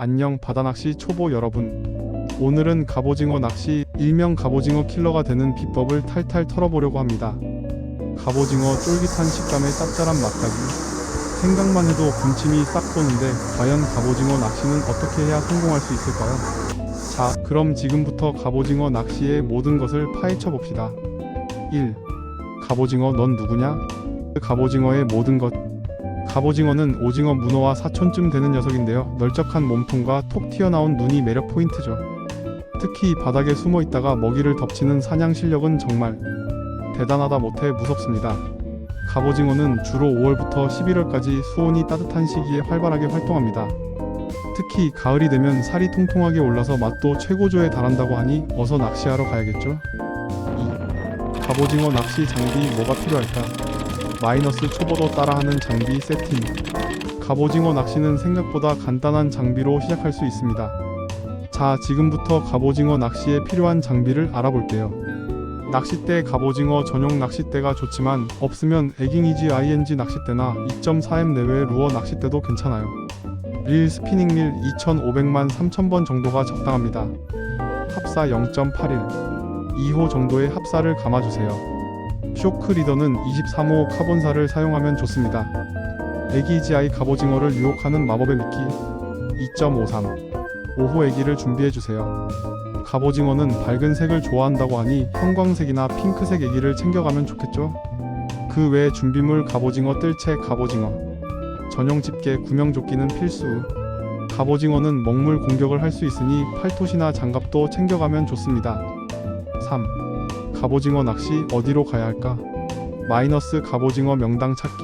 안녕 바다낚시 초보 여러분. 오늘은 갑오징어 낚시 일명 갑오징어 킬러가 되는 비법을 탈탈 털어보려고 합니다. 갑오징어 쫄깃한 식감의 짭짤한 맛까지 생각만 해도 군침이 싹 도는데 과연 갑오징어 낚시는 어떻게 해야 성공할 수 있을까요? 자, 그럼 지금부터 갑오징어 낚시의 모든 것을 파헤쳐 봅시다. 1. 갑오징어 넌 누구냐? 갑오징어의 모든 것 갑오징어는 오징어 문어와 사촌쯤 되는 녀석인데요. 널쩍한 몸통과 톡 튀어나온 눈이 매력 포인트죠. 특히 바닥에 숨어 있다가 먹이를 덮치는 사냥 실력은 정말 대단하다 못해 무섭습니다. 갑오징어는 주로 5월부터 11월까지 수온이 따뜻한 시기에 활발하게 활동합니다. 특히 가을이 되면 살이 통통하게 올라서 맛도 최고조에 달한다고 하니 어서 낚시하러 가야겠죠? 2. 갑오징어 낚시 장비 뭐가 필요할까? 마이너스 초보도 따라하는 장비 세팅. 갑오징어 낚시는 생각보다 간단한 장비로 시작할 수 있습니다. 자, 지금부터 갑오징어 낚시에 필요한 장비를 알아볼게요. 낚싯대 갑오징어 전용 낚싯대가 좋지만 없으면 에깅이지 ING 낚싯대나 2.4M 내외 루어 낚싯대도 괜찮아요. 릴 스피닝 릴 2,500만 3,000번 정도가 적당합니다. 합사 0.81 2호 정도의 합사를 감아주세요. 쇼크 리더는 23호 카본사를 사용하면 좋습니다. 애기지아이 갑오징어를 유혹하는 마법의 미끼 2.53 5호 애기를 준비해주세요. 갑오징어는 밝은 색을 좋아한다고 하니 형광색이나 핑크색 애기를 챙겨가면 좋겠죠? 그 외 준비물 갑오징어 뜰채 갑오징어 전용 집게 구명조끼는 필수 갑오징어는 먹물 공격을 할 수 있으니 팔토시나 장갑도 챙겨가면 좋습니다. 3. 갑오징어 낚시 어디로 가야 할까? 마이너스 갑오징어 명당 찾기.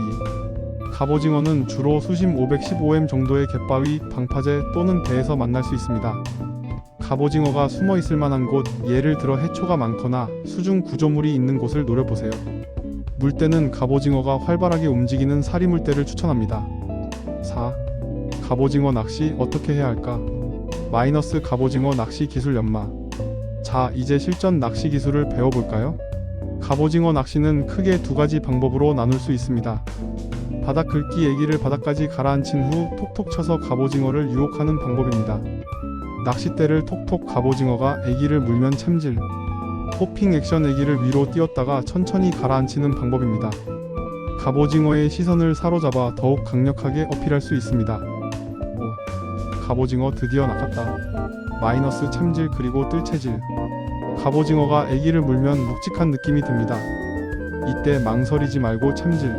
갑오징어는 주로 수심 515m 정도의 갯바위, 방파제 또는 배에서 만날 수 있습니다. 갑오징어가 숨어 있을 만한 곳, 예를 들어 해초가 많거나 수중 구조물이 있는 곳을 노려보세요. 물때는 갑오징어가 활발하게 움직이는 사리 물때를 추천합니다. 4. 갑오징어 낚시 어떻게 해야 할까? 마이너스 갑오징어 낚시 기술 연마. 자, 이제 실전 낚시 기술을 배워볼까요? 갑오징어 낚시는 크게 두 가지 방법으로 나눌 수 있습니다. 바닥 긁기 애기를 바닥까지 가라앉힌 후 톡톡 쳐서 갑오징어를 유혹하는 방법입니다. 낚싯대를 톡톡 갑오징어가 애기를 물면 챔질. 호핑 액션 애기를 위로 띄웠다가 천천히 가라앉히는 방법입니다. 갑오징어의 시선을 사로잡아 더욱 강력하게 어필할 수 있습니다. 오, 갑오징어 드디어 낚았다. 마이너스 챔질 그리고 뜰채질. 갑오징어가 애기를 물면 묵직한 느낌이 듭니다. 이때 망설이지 말고 챔질.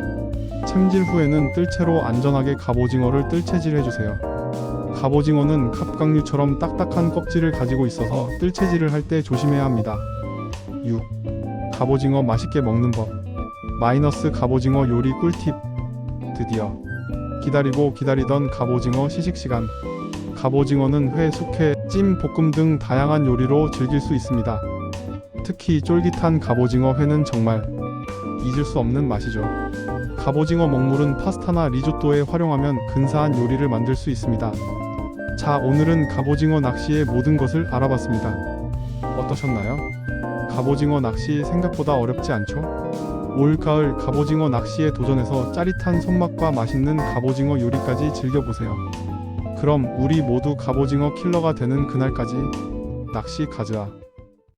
챔질 후에는 뜰채로 안전하게 갑오징어를 뜰채질 해주세요. 갑오징어는 갑각류처럼 딱딱한 껍질을 가지고 있어서 뜰채질을 할 때 조심해야 합니다. 6. 갑오징어 맛있게 먹는 법. 마이너스 갑오징어 요리 꿀팁. 드디어 기다리고 기다리던 갑오징어 시식 시간. 갑오징어는 회, 숙회, 찜, 볶음 등 다양한 요리로 즐길 수 있습니다. 특히 쫄깃한 갑오징어 회는 정말 잊을 수 없는 맛이죠. 갑오징어 먹물은 파스타나 리조또에 활용하면 근사한 요리를 만들 수 있습니다. 자, 오늘은 갑오징어 낚시의 모든 것을 알아봤습니다. 어떠셨나요? 갑오징어 낚시 생각보다 어렵지 않죠? 올 가을 갑오징어 낚시에 도전해서 짜릿한 손맛과 맛있는 갑오징어 요리까지 즐겨보세요. 그럼 우리 모두 갑오징어 킬러가 되는 그날까지 낚시 가즈아.